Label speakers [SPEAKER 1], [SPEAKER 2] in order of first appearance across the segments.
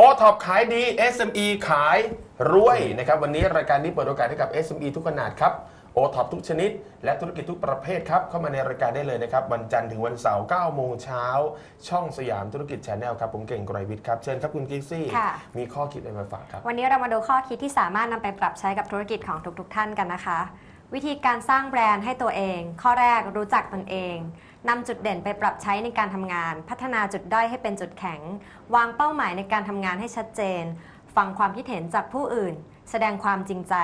[SPEAKER 1] โอท็อปขายดี SME ขายรวยนะครับวันนี้รายการนี้เปิดโอกาสให้กับ SME ทุกขนาดครับโอท็อปทุกชนิด และธุรกิจทุกประเภทครับ เข้ามาในรายการได้เลยนะครับ วันจันทร์ถึงวันเสาร์9โมงเช้า ช่องสยามธุรกิจชาแนลครับ ผมเก่งไกรวิทย์ครับ เชิญครับคุณกิฟซี่
[SPEAKER 2] ค่ะ
[SPEAKER 1] มีข้อคิดอะไรมาฝากครับ
[SPEAKER 2] วันนี้เรามาดูข้อคิดที่สามารถนำไปปรับใช้กับธุรกิจของทุกๆ ท่านกันนะคะ วิธีการสร้างแบรนด์ให้ตัวเอง ข้อแรกรู้จักตนเองนำจุดเด่นไปปรับใช้ในการทำงาน พัฒนาจุดด้อยให้เป็นจุดแข็ง วางเป้าหมายในการทำงานให้ชัดเจน ฟังความคิดเห็นจากผู้อื่น แสดงความจริงใจ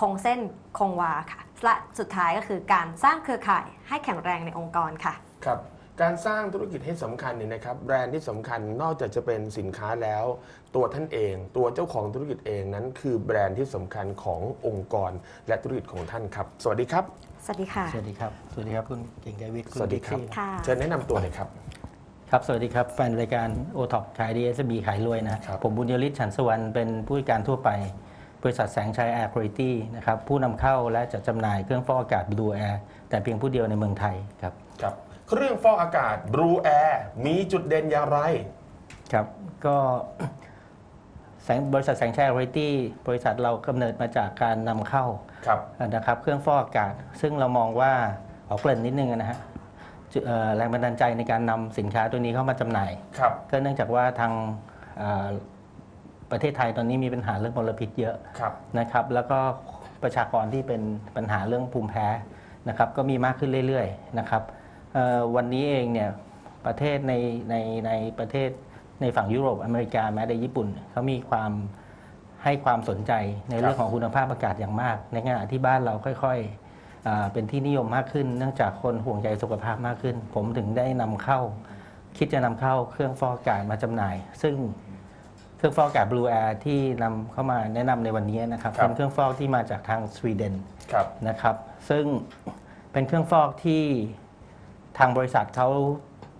[SPEAKER 2] คงเส้นคงวาค่ะและสุดท้ายก็คือการสร้างเครือข่ายให้แข็งแรงในองค์กรค่ะ
[SPEAKER 1] ครับ การสร้างธุรกิจให้สำคัญเนี่ยนะครับแบรนด์ที่สำคัญนอกจากจะเป็นสินค้าแล้ว ตัวท่านเอง ตัวเจ้าของธุรกิจเองนั้น คือแบรนด์ที่สำคัญขององค์กร และธุรกิจของท่านครับ สวัสดีครับ
[SPEAKER 2] สวัสดีค่ะ
[SPEAKER 3] สวัสดีครับ สวัสดีครับคุณเก่งไกรวิทย์ณ
[SPEAKER 1] สวัสดีครับ
[SPEAKER 3] กิ๊กซี่
[SPEAKER 2] ค่ะ
[SPEAKER 1] เชิญแนะนำตัวหน่อยครับ
[SPEAKER 3] ครับ สวัสดีครับ แฟนรายการโอท็อปขายดีเอสบีขายรวยนะครับผมบุญยฤทธิ์ฉันสวรรณเป็นผู้จัดการทั่วไป บริษัทแสงชัยแอร์คุณภาพนะครับผู้นำเข้าและจัดจำหน่ายเครื่องฟอกอากาศบลูแอร์แต่เพียงผู้เดียวในเมืองไทยครับ
[SPEAKER 1] ครับ เครื่องฟอกอากาศ Blue Air มีจุดเด่นอย่างไร
[SPEAKER 3] ครับ ก็แสงบริษัทแสงชัยแอร์คุณภาพบริษัทเรากำเนิดมาจากการนำเข้า
[SPEAKER 1] ครับ
[SPEAKER 3] นะครับ เครื่องฟอกอากาศ ซึ่งเรามองว่าขอเกริ่นนิดนึงนะฮะจุเอ่อแรงบันดาลใจในการนำสินค้าตัวนี้เข้ามาจำหน่าย
[SPEAKER 1] ครับ
[SPEAKER 3] ก็เนื่องจากว่าทางเอ่อประเทศไทยตอนนี้มีปัญหาเรื่องมลพิษเยอะ
[SPEAKER 1] ครับ
[SPEAKER 3] นะครับแล้วก็ประชากรที่เป็นปัญหาเรื่องภูมิแพ้นะครับก็มีมากขึ้นเรื่อยๆนะครับเอ่อ วันนี้เองเนี่ยประเทศในในในประเทศในฝั่งยุโรปอเมริกาแม้แต่ญี่ปุ่นเขามีความให้ความสนใจในเรื่องของคุณภาพอากาศอย่างมาก ในขณะที่บ้านเราค่อยๆอ่าเป็นที่นิยมมากขึ้น เนื่องจากคนห่วงใยสุขภาพมากขึ้น ผมถึงได้นำเข้า คิดจะนำเข้าเครื่องฟอกอากาศมาจำหน่าย ซึ่งเครื่องฟอกอากาศ Blue Air ที่นำเข้ามาแนะนำในวันนี้นะครับ
[SPEAKER 1] ครับ
[SPEAKER 3] เป็นเครื่องฟอกที่มาจากทางสวีเดน
[SPEAKER 1] ครับ
[SPEAKER 3] นะครับ ซึ่งเป็นเครื่องฟอกที่ ทางบริษัทเขา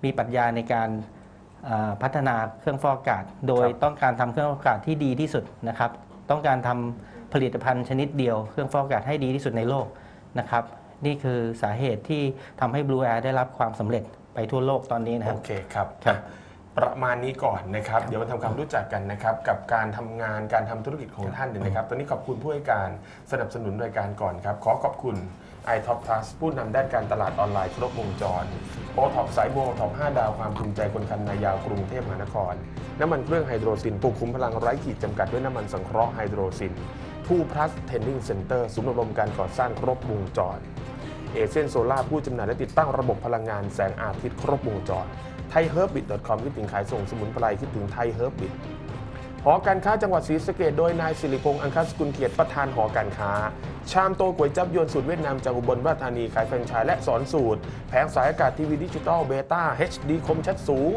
[SPEAKER 3] มีปรัชญาในการเอ่อพัฒนาเครื่องฟอกอากาศ โดย
[SPEAKER 1] ครับ
[SPEAKER 3] ต้องการทำเครื่องฟอกอากาศที่ดีที่สุดนะครับ ต้องการทำผลิตภัณฑ์ชนิดเดียวเครื่องฟอกอากาศให้ดีที่สุดในโลกนะครับ นี่คือสาเหตุที่ทำให้ Blue Air ได้รับความสำเร็จไปทั่วโลกตอนนี้นะค
[SPEAKER 1] โอ
[SPEAKER 3] รับ
[SPEAKER 1] เคครับ
[SPEAKER 3] ครับ
[SPEAKER 1] ประมาณนี้ก่อนนะครับ เดี๋ยวมาทำความรู้จักกันนะครับ กับการทำงานการทำธุรกิจของท่านเนี่ยนะครับ ตอนนี้ขอบคุณผู้ให้การสนับสนุนรายการก่อนครับ ขอขอบคุณ i t o p Plus ผู้นำด้านการตลาดออนไลน์ครบวงจรโอท็อปสายบัวท็อป5ดาวความภูมิใจคนคันนายาวกรุงเทพมหานคร น้ำมันเครื่องไฮโดรซินปลูกคุ้มพลังไร้ขีดจำกัดด้วยน้ำมันสังเคราะห์ไฮโดรซินทูพลัสเทนนิ่งเซ็นเตอร์ศูนย์อบรมการก่อสร้างครบวงจร เอเซนโซล่าผู้จำหน่ายและติดตั้งระบบพลังงานแสงอาทิตย์ครบวงจร ไทยเฮิร์บบิท .com คิดถึงขายส่งสมุนไพรคิดถึงไทยเฮิร์บบิทหอการค้าจังหวัดศรีสะเกดโดยนายสิริพงษ์อังคสกุลเกียรติประธานหอการค้า ชามโตก๋วยจับยวนสูตรเวียดนามจากอุบลราชธานีขายแฟรนไชส์และสอนสูตร แผงสายอากาศทีวีดิจิตอลเบต้า HD คมชัดสูง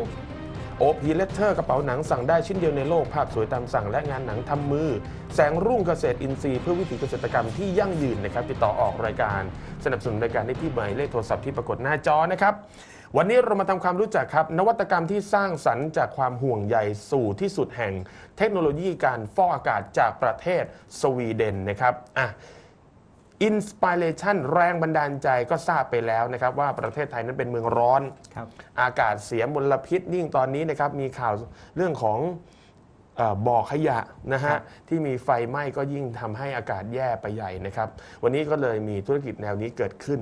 [SPEAKER 1] โอพีเลเตอร์กระเป๋าหนังสั่งได้ชิ้นเดียวในโลกภาพสวยตามสั่งและงานหนังทำมือ แสงรุ่งเกษตรอินทรีย์เพื่อวิถีเกษตรกรรมที่ยั่งยืนนะครับติดต่อออกรายการ สนับสนุนรายการได้ที่หมายเลขโทรศัพท์ที่ปรากฏหน้าจอนะครับ วันนี้เรามาทำความรู้จักครับ นวัตกรรมที่สร้างสรรค์จากความห่วงใยสู่ที่สุดแห่ง เทคโนโลยีการฟอกอากาศจากประเทศสวีเดนนะครับอะอินสปิเรชันแรงบันดาลใจก็ทราบไปแล้วนะครับว่าประเทศไทยนั้นเป็นเมืองร้อน
[SPEAKER 3] ครับ
[SPEAKER 1] อากาศเสียมลพิษยิ่งตอนนี้นะครับมีข่าวเรื่องของเออ บ่อขยะนะ
[SPEAKER 3] ครั
[SPEAKER 1] ฮะ
[SPEAKER 3] บ
[SPEAKER 1] ที่มีไฟไหม้ก็ยิ่งทำให้อากาศแย่ไปใหญ่นะครับ วันนี้ก็เลยมีธุรกิจแนวนี้เกิดขึ้น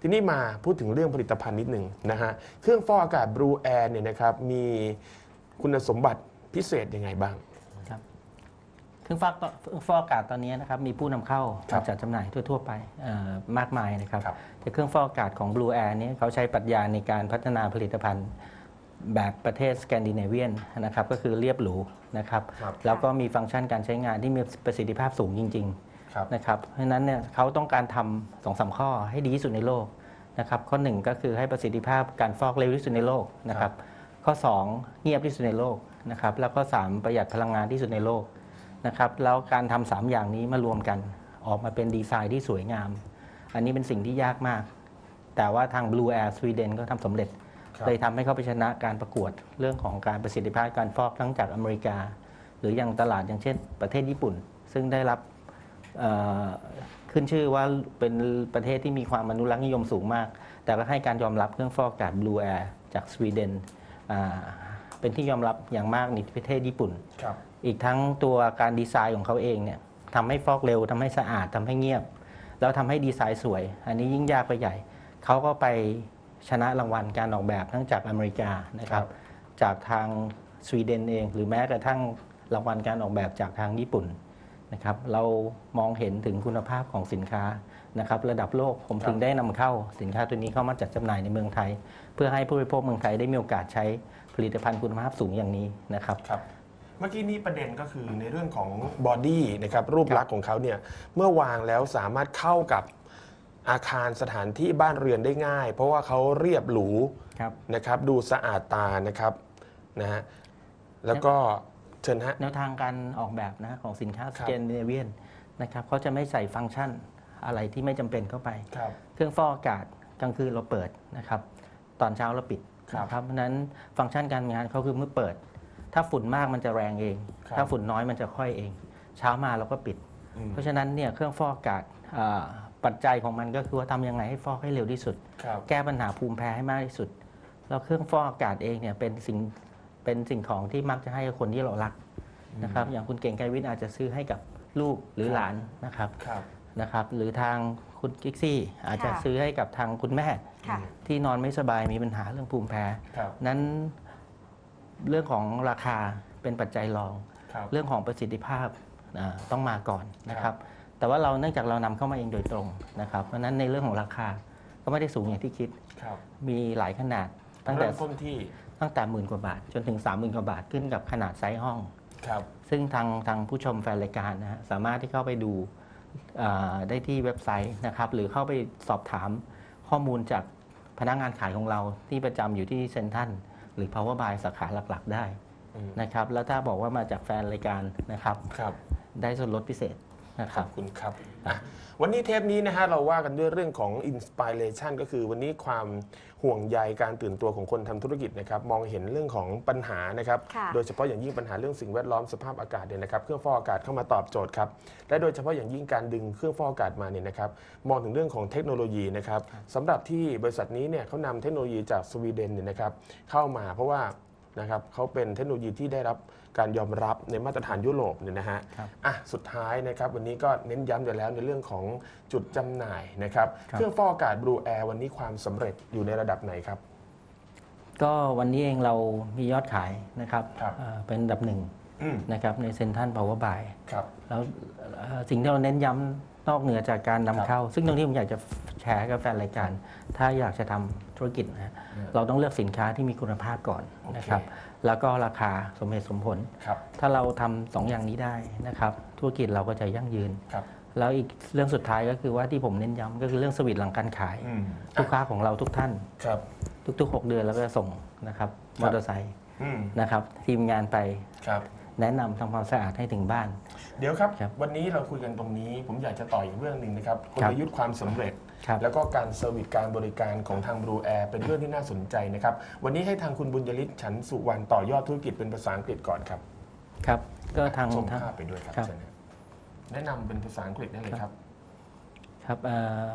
[SPEAKER 1] ทีนี้มาพูดถึงเรื่องผลิตภัณฑ์นิดหนึ่งนะฮะเครื่องฟอกอากาศ Blue Air เนี่ยนะครับมีคุณสมบัติพิเศษยังไงบ้าง
[SPEAKER 3] ครับเครื่องฟอกเครื่องฟอกอากาศตอนนี้นะครับมีผู้นำเข้า
[SPEAKER 1] ครั
[SPEAKER 3] มา
[SPEAKER 1] บ
[SPEAKER 3] จัดจำหน่ายทั่ว ๆ ไปเอ่อมากมายนะครับ
[SPEAKER 1] ครับ
[SPEAKER 3] แต่เครื่องฟอกอากาศของ Blue Air เนี้เขาใช้ปรัชญาในการพัฒนาผลิตภัณฑ์ แบบประเทศสแกนดิเนเวียนนะครับก็คือเรียบหรูนะครับ
[SPEAKER 1] ครับ
[SPEAKER 3] แล้วก็มีฟังก์ชันการใช้งานที่มีประสิทธิภาพสูงจริง
[SPEAKER 1] ครับ
[SPEAKER 3] ๆนะครับเพราะฉะนั้นเนี่ยเขาต้องการทำสองสามข้อให้ดีที่สุดในโลกนะครับข้อหนึ่งก็คือให้ประสิทธิภาพการฟอกเร็วที่สุดในโลกนะครับข้อสองเงียบที่สุดในโลกนะครับแล้วก็สามประหยัดพลังงานที่สุดในโลกนะครับแล้วการทำสามอย่างนี้มารวมกันออกมาเป็นดีไซน์ที่สวยงาม อันนี้เป็นสิ่งที่ยากมาก แต่ว่าทาง Blue Air สวีเดนก็ทำสำเร็จ
[SPEAKER 1] ครับ
[SPEAKER 3] เลยทำให้เขาไปชนะการประกวดเรื่องของการประสิทธิภาพการฟอกทั้งจากอเมริกา หรืออย่างตลาดอย่างเช่น ประเทศญี่ปุ่น ซึ่งได้รับเอ่อขึ้นชื่อว่าเป็นประเทศที่มีความอนุรักษ์นิยมสูงมาก แต่ก็ให้การยอมรับเครื่องฟอกอากาศ Blue Air จากสวีเดนอ่าเป็นที่ยอมรับอย่างมากในประเทศญี่ปุ่น
[SPEAKER 1] ครับ
[SPEAKER 3] อีกทั้งตัวการดีไซน์ของเขาเองเนี่ยทำให้ฟอกเร็วทำให้สะอาดทำให้เงียบ แล้วทำให้ดีไซน์สวย อันนี้ยิ่งยากไปใหญ่ เขาก็ไป ชนะรางวัลการออกแบบทั้งจากอเมริกานะครับ จากทางสวีเดนเอง หรือแม้กระทั่งรางวัลการออกแบบจากทางญี่ปุ่นนะครับ เรามองเห็นถึงคุณภาพของสินค้านะครับ ระดับโลกผม
[SPEAKER 1] ครับ
[SPEAKER 3] ถึงได้นำเข้าสินค้าตัวนี้เข้ามาจัดจำหน่ายในเมืองไทย เพื่อให้ผู้บริโภคเมืองไทยได้มีโอกาสใช้ผลิตภัณฑ์คุณภาพสูงอย่างนี้นะครับ
[SPEAKER 1] ครับเมื่อกี้นี้ประเด็นก็คือในเรื่องของบอดี้นะครับรูปลักษณ์ของเขาเนี่ยเมื่อวางแล้วสามารถเข้ากับ อาคารสถานที่บ้านเรือนได้ง่าย เพราะว่าเขาเรียบหรู
[SPEAKER 3] ครับ
[SPEAKER 1] นะครับ ดูสะอาดตานะครับนะฮะแล้วก็เชิญฮะ
[SPEAKER 3] แนวทางการออกแบบนะของสินค้า
[SPEAKER 1] ค
[SPEAKER 3] ส
[SPEAKER 1] รับ
[SPEAKER 3] แกนดิเนเวียนนะครับเขาจะไม่ใส่ฟังก์ชันอะไรที่ไม่จำเป็นเข้าไป
[SPEAKER 1] ครับ
[SPEAKER 3] เครื่องฟอกอากาศกลางคืนเราเปิดนะครับตอนเช้าเราปิด
[SPEAKER 1] ครับ
[SPEAKER 3] นะครับเพราะฉะนั้นฟังก์ชันการงานเขาคือเมื่อเปิด ถ้าฝุ่นมากมันจะแรงเอง
[SPEAKER 1] ครับ
[SPEAKER 3] ถ้าฝุ่นน้อยมันจะค่อยเอง เช้ามาเราก็ปิด
[SPEAKER 1] อืม
[SPEAKER 3] เพราะฉะนั้นเนี่ยเครื่องฟอกอากาศอ่า ปัจจัยของมันก็คือว่าทำยังไงให้ฟอกให้เร็วที่สุด
[SPEAKER 1] ครับ
[SPEAKER 3] แก้ปัญหาภูมิแพ้ให้มากที่สุด แล้วเครื่องฟอกอากาศเองเนี่ยเป็นสิ่งเป็นสิ่งของที่มักจะให้กับคนที่เรารักนะครับ อย่างคุณเก่งไกรวิทย์อาจจะซื้อให้กับลูกหรือ
[SPEAKER 1] ครับ
[SPEAKER 3] หลานนะครับ
[SPEAKER 1] ครับ
[SPEAKER 3] นะครับ หรือทางคุณกิกซี่ อาจจะ
[SPEAKER 2] ค่ะ
[SPEAKER 3] ซื้อให้กับทางคุณแม่
[SPEAKER 2] ค่ะ
[SPEAKER 3] ที่นอนไม่สบายมีปัญหาเรื่องภูมิแพ้
[SPEAKER 1] ครับ
[SPEAKER 3] นั้นเรื่องของราคาเป็นปัจจัยรอง
[SPEAKER 1] ครับ
[SPEAKER 3] เรื่องของประสิทธิภาพอ่าต้องมาก่อนนะค
[SPEAKER 1] ครั
[SPEAKER 3] รับ บ แต่ว่าเราเนื่องจากเรานำเข้ามาเองโดยตรงนะครับเพราะฉะนั้นในเรื่องของราคาก็ไม่ได้สูงอย่างที่คิด
[SPEAKER 1] ครับ
[SPEAKER 3] มีหลายขนาดตั้งแต่
[SPEAKER 1] เริ่มต้นที่
[SPEAKER 3] ตั้งแต่หมื่นกว่าบาท จนถึง 3 0,000 กว่าบาทขึ้นกับขนาดไซส์ห้อง
[SPEAKER 1] ครับ
[SPEAKER 3] ซึ่งทางทางผู้ชมแฟนรายการนะฮะสามารถที่เข้าไปดูอ่าได้ที่เว็บไซต์นะครับ หรือเข้าไปสอบถามข้อมูลจากพนักงานขายของเราที่ประจำอยู่ที่เซ็นทรัลหรือ Power Buy สาขาหลักๆ ได้
[SPEAKER 1] อืม
[SPEAKER 3] นะครับ แล้วถ้าบอกว่ามาจากแฟนรายการนะครับ
[SPEAKER 1] ครับ
[SPEAKER 3] ได้ส่วนลดพิเศษ นะค
[SPEAKER 1] ข
[SPEAKER 3] รั
[SPEAKER 1] อบบคุณครับอะวันนี้เทปนี้นะฮะเราว่ากันด้วยเรื่องของ inspiration ก็คือวันนี้ความห่วงใยการตื่นตัวของคนทำธุรกิจนะครับมองเห็นเรื่องของปัญหานะครับ
[SPEAKER 2] ค่ะ
[SPEAKER 1] โดยเฉพาะอย่างยิ่งปัญหาเรื่องสิ่งแวดล้อมสภาพอากาศเนี่ยนะครับเครื่องฟอกอากาศเข้ามาตอบโจทย์ครับและโดยเฉพาะอย่างยิ่งการดึงเครื่องฟอกอากาศมาเนี่ยนะครับมองถึงเรื่องของเทคโนโลยีนะครับสำหรับที่บริษัทนี้เนี่ยเขานำเทคโนโลยีจากสวีเดนเนี่ยนะครับเข้ามาเพราะว่า นะครับเขาเป็นเทคโนโลยีที่ได้รับการยอมรับในมาตรฐานยุโรปเนี่ยนะฮะ
[SPEAKER 3] ครับ
[SPEAKER 1] อะสุดท้ายนะครับวันนี้ก็เน้นย้ำไปแล้วในเรื่องของจุดจำหน่ายนะครับ
[SPEAKER 3] ครับ
[SPEAKER 1] เครื่องฟอกอากาศ Blue Air วันนี้ความสำเร็จอยู่ในระดับไหนครับ
[SPEAKER 3] ก็วันนี้เองเรามียอดขายนะครับ
[SPEAKER 1] ครับ
[SPEAKER 3] อ่าเป็นอันดับหนึ่ง
[SPEAKER 1] อืม
[SPEAKER 3] นะครับในเซ็นทรัลพาวเวอร์บาย
[SPEAKER 1] ครับ
[SPEAKER 3] แล้วเอ่อสิ่งที่เราเน้นย้ำนอกเหนือจากการนำ
[SPEAKER 1] ครับ
[SPEAKER 3] เข้า ซึ่งตรงนี้ผมอยากจะแชร์กับแฟนรายการ ถ้าอยากจะทำ ธุรกิจนะฮะ
[SPEAKER 1] อืม
[SPEAKER 3] เราต้องเลือกสินค้าที่มีคุณภาพก่อน
[SPEAKER 1] โอเค
[SPEAKER 3] นะครับ แล้วก็ราคาสมเหตุสมผล
[SPEAKER 1] ครับ
[SPEAKER 3] ถ้าเราทำสองอย่างนี้ได้นะครับ ธุรกิจเราก็จะยั่งยืน
[SPEAKER 1] ครับ
[SPEAKER 3] แล้วอีกเรื่องสุดท้ายก็คือว่าที่ผมเน้นย้ำก็คือเรื่องสวิตหลังการขาย
[SPEAKER 1] อืม
[SPEAKER 3] ลูกค้าของเราทุกท่าน
[SPEAKER 1] ครับ
[SPEAKER 3] ทุกๆ 6 เดือนเราก็จะส่งนะครับ
[SPEAKER 1] ครับ
[SPEAKER 3] มอเตอร์ไซค์
[SPEAKER 1] อืม
[SPEAKER 3] นะครับทีมงานไป
[SPEAKER 1] ครับ
[SPEAKER 3] แนะนำทำความสะอาดให้ถึงบ้าน
[SPEAKER 1] เดี๋ยวครับ
[SPEAKER 3] ครับ
[SPEAKER 1] วันนี้เราคุยกันตรงนี้ ผมอยากจะต่ออีกเรื่องหนึ่งนะครับก
[SPEAKER 3] ครับ
[SPEAKER 1] ลยุทธ์ความสำเร็จ
[SPEAKER 3] ครับ
[SPEAKER 1] แล้วก็การเซอร์วิสการบริการของทาง Blue Air เป็นเรื่องที่น่าสนใจนะครับ วันนี้ให้ทางคุณบุญยริศฉันสุวรรณต่อยอดธุรกิจเป็นภาษาอังกฤษก่อนครับ
[SPEAKER 3] ครับก็ทาง
[SPEAKER 1] ชม
[SPEAKER 3] ทาง
[SPEAKER 1] ภาพไปด้วยครับ
[SPEAKER 3] ครับ
[SPEAKER 1] เชิญครับแนะนำเป็นภาษาอังกฤษได้เลยครับ
[SPEAKER 3] ครับเอ่อ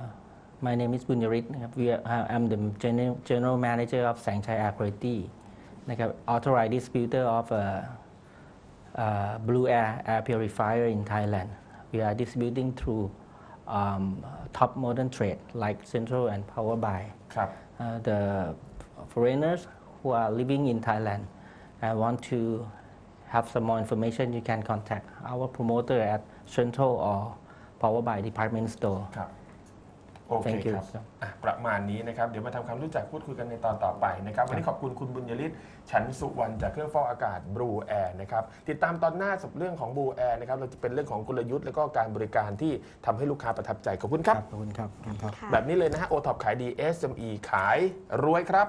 [SPEAKER 3] my name is Bunyarit นะครับ we are, I'm the general, general manager of Sangchai Air Quality นะครับ authorized distributor of uh, uh, Blue Air air purifier in Thailand we are distributing through um, top modern trade like Central and Power Buy. Uh, the foreigners who are living in Thailand and want to have some more information, you can contact our promoter at Central or Power Buy department store.
[SPEAKER 1] ครับโอเค
[SPEAKER 3] Thank you
[SPEAKER 1] ครับ อะประมาณนี้นะครับ เดี๋ยวมาทำความรู้จักพูดคุยกันในตอนต่อไปนะครับ วันนี้ขอบคุณคุณบุญยริศฉันสุวรรณจากเครื่องฟอกอากาศ Blue Air นะครับ ติดตามตอนหน้าสับเรื่องของ Blue Air นะครับ เราจะเป็นเรื่องของกลยุทธ์แล้วก็การบริการที่ทำให้ลูกค้าประทับใจ ขอบคุณครับ
[SPEAKER 3] ขอบคุณครับขอบคุณครับ
[SPEAKER 2] ค่ะ
[SPEAKER 1] แบบนี้เลยนะฮะโอท็อปขายดี SME ขายรวยครับ